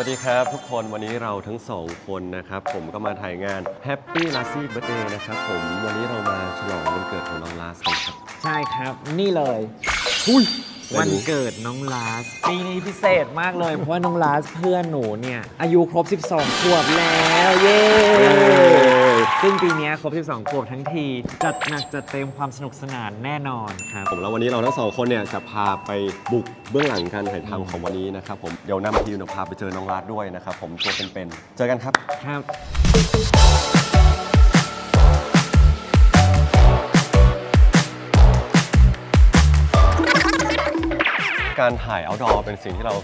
วัสดีครับทุกคนวันนี้เราทั้งสองคนนะครับ ผมก็มาถ่ายงาน Happy l a s s y Birthday นะครับ ผมวันนี้เรามาฉลองวันเกิดของน้องลาสกันครับ ใช่ครับนี่เลยอุ้ยวันเกิดน้องลาสปีนี้พิเศษมากเลย เพราะว่าน้องลาสเพื่อนหนูเนี่ย อายุครบ 12 ขวบแล้ว เย้ ซึ่งปีเนี้ยครบ 12 ขวบทั้งที จัดหนักจัดเต็มความสนุกสนานแน่นอนครับ ผมแล้ววันนี้เราทั้งสองคนเนี่ยจะพาไปบุกเบื้องหลังการถ่ายทำของวันนี้นะครับผมเดี๋ยวนำทีมเราพาไปเจอน้องลาสด้วยนะครับผมตัวเป็นๆเจอกันครับ ครับการถ่ายเอาดอเป็นสิ่งที่เรา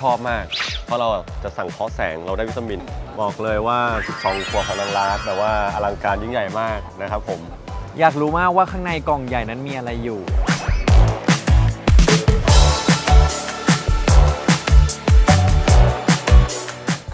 ชอบมาก เพราะเราจะสั่งเคาะแสงเราได้วิตามิน บอกเลยว่า 12ขวบของนางรักแบบว่าอลังการยิ่งใหญ่มากนะครับผม อยากรู้มากว่าข้างในกล่องใหญ่นั้นมีอะไรอยู่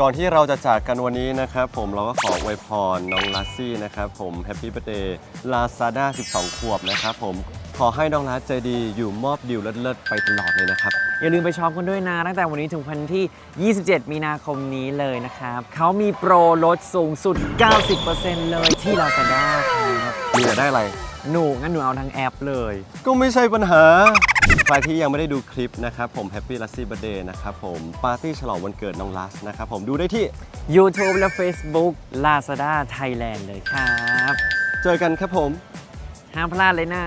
ก่อนที่เราจะจากกันวันนี้นะครับผมเราก็ขออวยพรน้องลัสซี่นะครับผมแฮปปี้เบ t ร์ a เดย์ลาซาด้า12 ขวบนะครับผมขอให้น้องลัสใจดีอยู่มอบดิวเลิศๆไปตลอดเลยนะครับ อย่าลืมไปช็อปกันด้วยนะ ตั้งแต่วันนี้ถึงวันที่ 27 มีนาคมนี้เลยนะครับ เขามีโปรลดสูงสุด 90%เลยที่ Lazada ครับมีอยากได้อะไร หนูงั้นหนูเอาทั้งแอปเลย ก็ไม่ใช่ปัญหา ใครที่ยังไม่ได้ดูคลิปนะครับผมแฮปปี้ลัสซี่เบ t ร์ a เดย์นะครับผมปาร์ตี้ฉลองวันเกิดน้องลัสนะครับผมดูได้ที่ YouTube และ Facebook Lazada Thailand เลยครับ เจอกันครับผม ห้ามพลาดเลยนะ